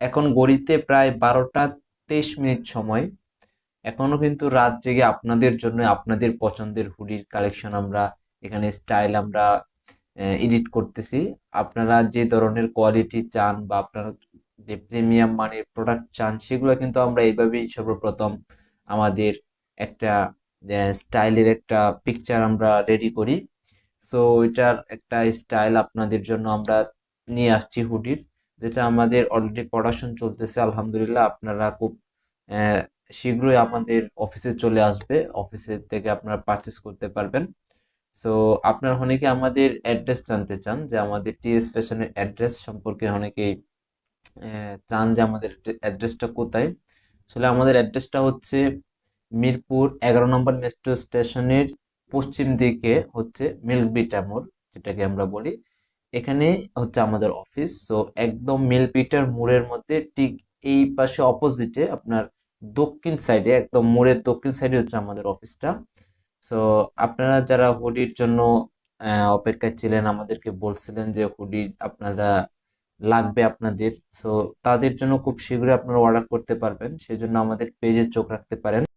এখন গড়িতে প্রায় বারোটা তেইশ মিনিট সময়। এখনও কিন্তু রাত জেগে আপনাদের জন্য আপনাদের পছন্দের হুডির কালেকশন আমরা এখানে স্টাইল আমরা এডিট করতেছি। আপনারা যে ধরনের কোয়ালিটি চান বা আপনারা যে প্রিমিয়াম মানের প্রোডাক্ট চান, সেগুলো কিন্তু আমরা এইভাবেই সর্বপ্রথম আমাদের একটা স্টাইলের একটা পিকচার আমরা রেডি করি। সো এটার একটা স্টাইল আপনাদের জন্য আমরা নিয়ে আসছি হুডির। যেটা আমাদের অলরেডি প্রোডাকশন চলতেছে, আলহামদুলিল্লাহ আপনারা খুব শীঘ্রই আমাদের অফিসে চলে আসবে। অফিসের থেকে আপনারা পারচেস করতে পারবেন। সো আপনারা অনেকে আমাদের অ্যাড্রেস জানতে চান, যে আমাদের টিএস ফ্যাশনের অ্যাড্রেস সম্পর্কে অনেকেই চান যে আমাদের অ্যাড্রেসটা কোথায়। আসলে আমাদের অ্যাড্রেসটা হচ্ছে মিরপুর এগারো নম্বর মেট্রো স্টেশনের পশ্চিম দিকে হচ্ছে মিল্ক বিটা মোড়, যেটাকে আমরা বলি। এখানে হচ্ছে আমাদের অফিস সো একদম মিল্কবিটার মোড়ের মধ্যে ঠিক এই পাশে অপোজিটে আপনার দক্ষিণ সাইডে একদম মোড়ের দক্ষিণ সাইডে হচ্ছে আমাদের অফিসটা সো আপনারা যারা হুডির জন্য অপেক্ষায় ছিলেন, আমাদেরকে বলছিলেন যে হুডি আপনারা লাগবে আপনাদের সো তাদের জন্য খুব শীঘ্রই আপনারা অর্ডার করতে পারবেন। সেজন্য আমাদের পেজে চোখ রাখতে পারেন।